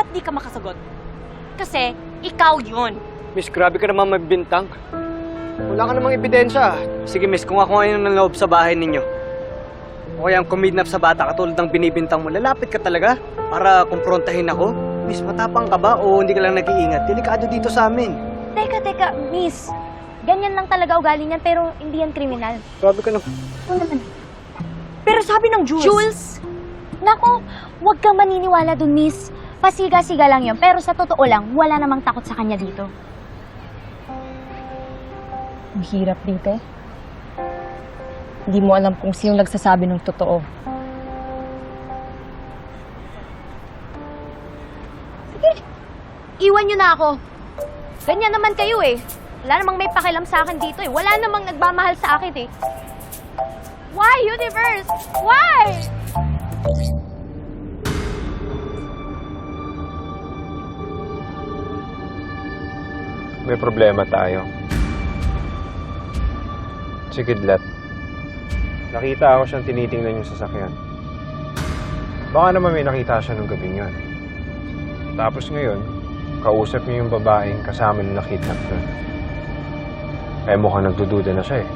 ba't di ka makasagot? Kasi, ikaw yun. Miss, grabe ka naman magbintang. Wala ka namang ebidensya. Sige, miss, kung ako ngayon ng loob sa bahay ninyo. O kaya ang kumidnap sa bata katulad ng binibintang mo, lalapit ka talaga para kumprontahin ako? Miss, matapang ka ba o hindi ka lang nag-iingat? Delikado dito sa amin. Teka, teka, miss. Ganyan lang talaga ugali niyan, pero hindi yan kriminal. Grabe ka na. Pero sabi ng Jules... Jules! Nako, huwag kang maniniwala dun, miss. Pasiga-siga lang yun, pero sa totoo lang, wala namang takot sa kanya dito. Ang hirap dito. Hindi mo alam kung sino nagsasabi ng totoo. Iwan niyo na ako. Ganyan naman kayo eh. Wala namang may pakialam sa akin dito eh. Wala namang nagmamahal sa akin eh. Why, universe? Why? May problema tayo. Si Kidlat. Nakita ako siyang tinitingnan yung sasakyan. Baka naman may nakita siya nung gabing yun. Tapos ngayon, kausap niya yung babaeng kasama nung nakidnap doon. Eh mukhang nagdududa na siya eh.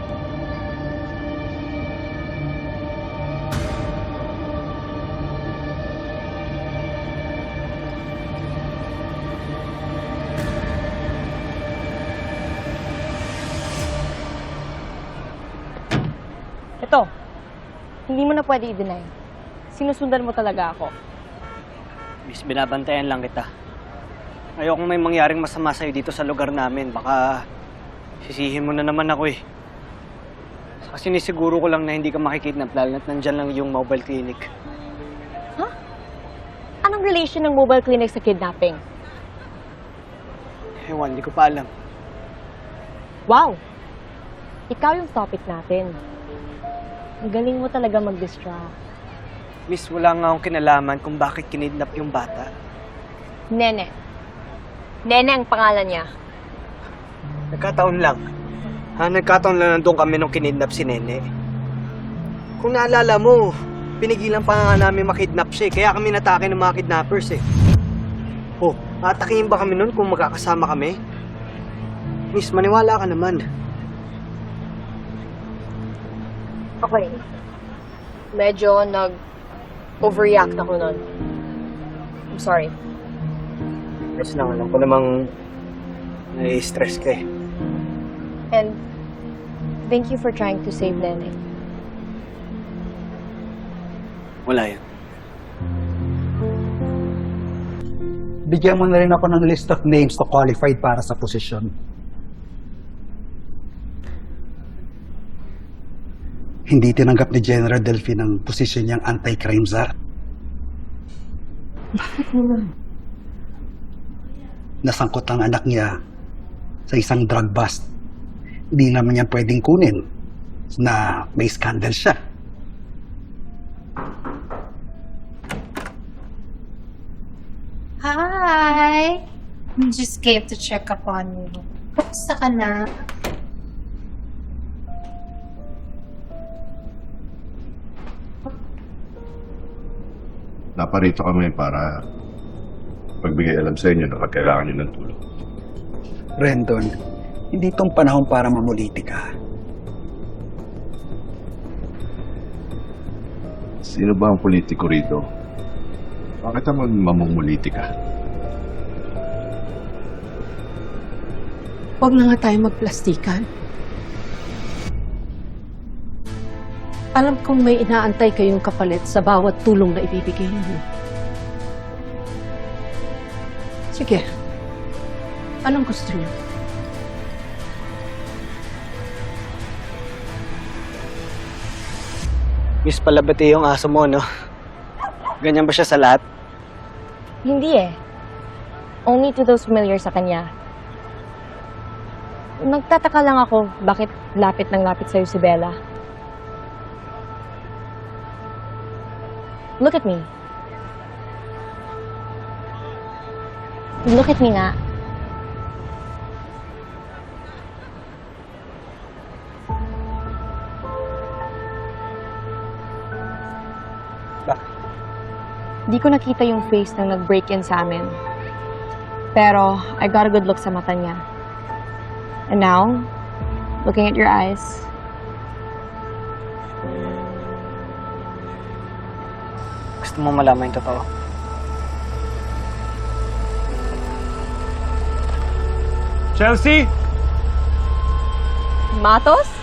Hindi mo na pwede i-deny. Sinusundan mo talaga ako. Miss, binabantayan lang kita. Ayokong may mangyaring masama sa'yo dito sa lugar namin. Baka sisihin mo na naman ako eh. Saka sinisiguro ko lang na hindi ka makikidnap lalo na't nandyan lang yung mobile clinic. Anong relation ng mobile clinic sa kidnapping? Ewan, hindi ko pa alam. Wow! Ikaw yung topic natin. Ang galing mo talaga mag-distract. Miss, wala nga akong kinalaman kung bakit kinidnap yung bata. Nene. Nene ang pangalan niya. Nagkataon lang. Ha, nagkataon lang nandun kami nung kinidnap si Nene. Kung naalala mo, pinigilan pa nga namin makidnap siya eh. Kaya kami natake ng mga kidnappers eh. Oh, atakihin ba kami nun kung magkakasama kami? Miss, maniwala ka naman. Okay. Medyo nag-overreact ako nun. I'm sorry. Yes lang, alam ko namang nai-stress ka eh. And thank you for trying to save Nene. Wala yun. bigyan mo na rin ako ng list of names to qualified para sa posisyon. Hindi tinanggap ni General Delphi ang posisyon niyang anti-crime czar. Nasangkot ang anak niya sa isang drug bust. Hindi naman niya pwedeng kunin na may scandal siya. Hi! Just came to check up on you. Kamusta ka na? Naparito kami para pagbigay alam sa inyo na pag kailangan nyo ng tulong. Rendon, hindi itong panahon para mamuliti ka. Sino ba ang politiko rito? Bakit naman mamumuliti ka? Huwag na nga tayo magplastikan. Alam kong may inaantay kayong kapalit sa bawat tulong na ibibigay niyo. Sige. Anong gusto niyo? Miss, palabati yung aso mo, no? Ganyan ba siya sa lahat? Hindi eh. Only to those familiar sa kanya. Nagtataka lang ako bakit lapit ng lapit sa'yo si Bella. Look at me. Look at me nga. Bakit? Di ko nakita yung face nang nag-break-in sa amin. Pero, I got a good look sa mata niya. And now, looking at your eyes, Gusto mo malaman yung totoo? Chelsea! Matos?